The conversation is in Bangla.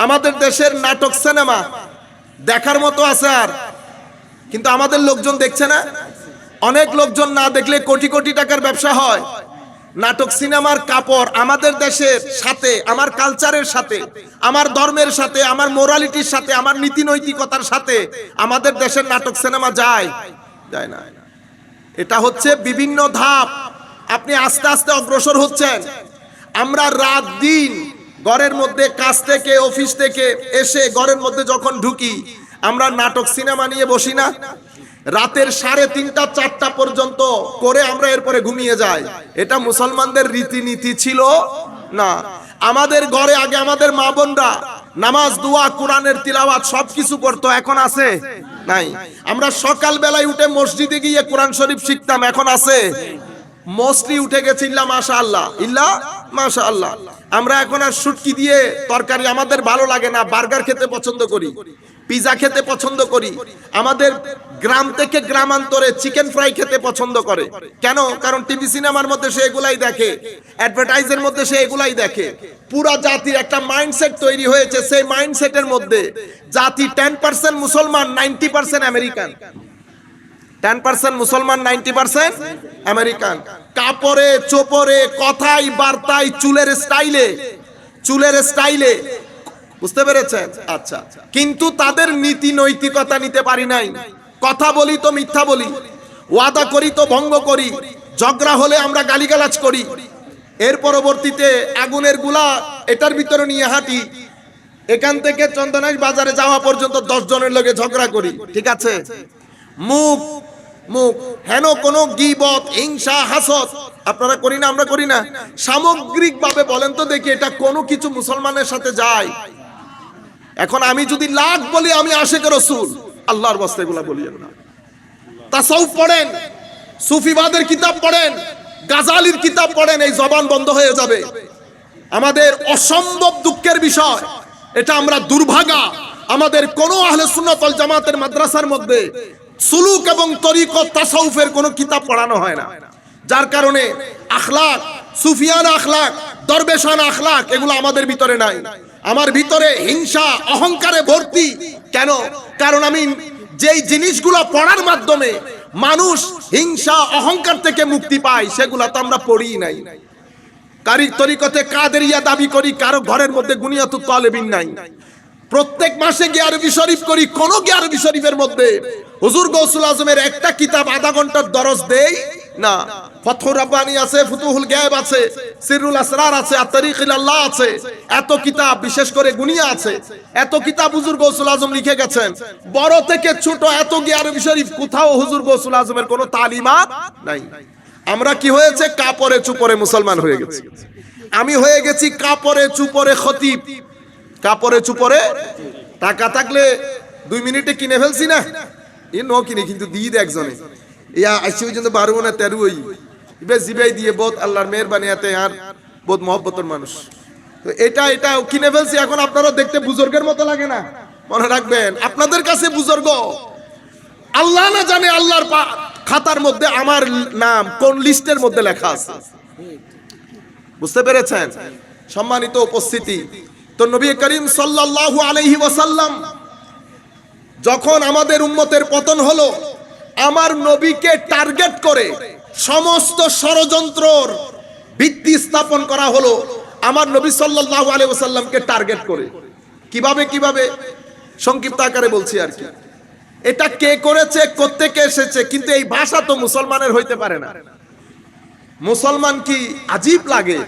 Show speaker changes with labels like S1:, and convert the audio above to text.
S1: আমাদের দেশের নাটক, সিনেমা দেখার মতো আছে আর। কিন্তু আমাদের লোকজন দেখছে না। অনেক লোকজন না দেখলে কোটি কোটি টাকার ব্যবসা হয়। নাটক, সিনেমার কাপড় আমাদের দেশের সাথে, আমার কালচারের সাথে, আমার ধর্মের সাথে, আমার মোরালিটির সাথে, আমার নীতি নৈতিকতার সাথে আমাদের দেশের নাটক, সিনেমা যায়। যায় না। এটা হচ্ছে বিভিন্ন ধাপ। আপনি আস্তে আস্তে অগ্রসর হচ্ছেন। আমরা রাত দিন ঘরের মধ্যে কাজ থেকে, অফিস থেকে এসে ঘরের মধ্যে যখন ঢুকি, আমরা নাটক, সিনেমা নিয়ে বসি না। রাতের সাড়ে তিনটা, চারটা পর্যন্ত করে আমরা এরপরে ঘুমিয়ে যাই। এটা মুসলমানদের রীতিনীতি ছিল না। আমাদের ঘরে আগে আমাদের মা বোনরা নামাজ, দোয়া, কোরআনের তিলাওয়াত সবকিছু করতো এখন আছে? নাই। আমরা সকাল বেলায় উঠে মসজিদে গিয়ে কোরআন শরীফ শিখতাম, এখন আছে? মোস্টলি উঠে গেছে ইল্লা মাশা আল্লাহ ইল্লা মাশা আল্লাহ আমরা এখন আর শুটকি দিয়ে তরকারি আমাদের ভালো লাগে না, বার্গার খেতে পছন্দ করি, পিজা খেতে পছন্দ করি। আমাদের গ্রাম থেকে গ্রামান্তরে চিকেন ফ্রাই খেতে পছন্দ করে। কেন? কারণ টিভি সিনেমার মধ্যে সে এগুলাই দেখে, অ্যাডভার্টাইজের মধ্যে সে এগুলাই দেখে। পুরা জাতির একটা মাইন্ডসেট তৈরি হয়েছে সেই মাইন্ডসেটের মধ্যে। জাতি টেন পার্সেন্ট মুসলমান, ninety percent American. Ten percent মুসলমান নাইনটি পার্সেন্ট আমেরিকান। কাপড়ে, চোপড়ে কথাই বার্তায়, চুলের স্টাইলে চুলের স্টাইলে। বুঝতে পেরেছেন? আচ্ছা। কিন্তু তাদের নীতি নৈতিকতা নিতে পারি নাই। কথা বলি তো মিথ্যা বলি। ওয়াদা করি তো ভঙ্গ করি। ঝগড়া হলে আমরা গালিগালাজ করি। এর পরবর্তীতে আগুনেরগুলা এটার ভিতরে নিয়ে হাঁটি। এখান থেকে চন্দনাইশ বাজারে যাওয়া পর্যন্ত দশ জনের লগে ঝগড়া করি। ঠিক আছে? মুখ মুখ। হেন কোন গিবত, হিংসা হাসত আপনারা করি না, আমরা করি না। সামগ্রিক ভাবে বলেন তো দেখি এটা কোনো কিছু মুসলমানের সাথে যায়। এখন আমি যদি লাখ বলি, আমি আশেক রসুল। আল্লাহর বস্তা এগুলা বলি না পড়েন, সুফিবাদের কিতাব পড়েন, গাজালির কিতাব পড়েন, এই জবান বন্ধ হয়ে যাবে। আমাদের অসম্ভব দুঃখের বিষয়, এটা আমরা দুর্ভাগা। আমাদের কোন আহলে সুন্নাতল জামাতের মাদ্রাসার মধ্যে সুলুক এবং তরিকত তাসাউফের কোনো কিতাব পড়ানো হয় না। যার কারণে আখলাক, সুফিয়ান আখলাক, দরবেশান আখলাক, এগুলো আমাদের ভিতরে নাই। আমার ভিতরে হিংসা, অহংকারে ভর্তি। কেন? কারণ আমি যেই জিনিসগুলো পড়ার মাধ্যমে মানুষ হিংসা, অহংকার থেকে মুক্তি পায়, সেগুলো তো আমরা পড়ি নাই। কারির তরিকতে কাদেরিয়া দাবি করি, কারও ঘরের মধ্যে গুনিয়াতু তালেবিন নাই। প্রত্যেক মাসে গিয়ারবি শরীফ করি, কোন গিয়ারবি শরীফের মধ্যে। হুজুর গৌসুল আজমের একটা কিতাব আধা ঘণ্টার দরজ দেই? না। রাব্বানি আছে, ফুতুহুল আছে সিরুল আসরার আছে আল্লাহ আছে। এত কিতাব, বিশেষ করে গুনিয়া আছে। এত কিতাব হুজুর আজম লিখে গেছেন। বড় থেকে ছোট এত গিয়ারবি শরীফ, কোথাও হুজুর গৌসুল আজমের কোনো তালিমাত নাই। আমরা কি হয়েছে? কাপড়ে চুপড়ে মুসলমান হয়ে গেছি। আমি হয়ে গেছি কাপড়ে চুপড়ে খতিব। কাপড়ে চুপড়ে, টাকা থাকলে দুই মিনিটে কিনে ফেলছি না? এ ন কিনে, কিন্তু দিয়ে দেয় একজনে। ইয়া আইসি পর্যন্ত বারো না তেরো ওই। জিবাই দিয়ে বোধ আল্লাহর মেহরবানি এতে আর বোধ মহব্বতর মানুষ। তো এটা এটা কিনে ফেলছি, এখন আপনারা দেখতে বুজুর্গের মতো লাগে না। মনে রাখবেন, আপনাদের কাছে বুজুর্গ। আল্লাহ না জানে আল্লাহর খাতার মধ্যে আমার নাম কোন লিস্টের মধ্যে লেখা আছে। বুঝতে পেরেছেন? সম্মানিত উপস্থিতি। তো নবী করিম সাল্লাল্লাহু আলাইহি ওয়াসাল্লাম যখন আমাদের উম্মতের পতন হলো, আমার নবীকে টার্গেট করে সমস্ত ষড়যন্ত্রর ভিত্তি স্থাপন করা হলো, আমার নবী সাল্লাল্লাহু আলাইহি ওয়াসাল্লামকে টার্গেট করে। কীভাবে কীভাবে? সংক্ষিপ্ত আকারে বলছি আর কি। এটা কে করেছে, কোত্থেকে এসেছে, কিন্তু এই ভাষা তো মুসলমানের হইতে পারে না। মুসলমান কি আজীব লাগে?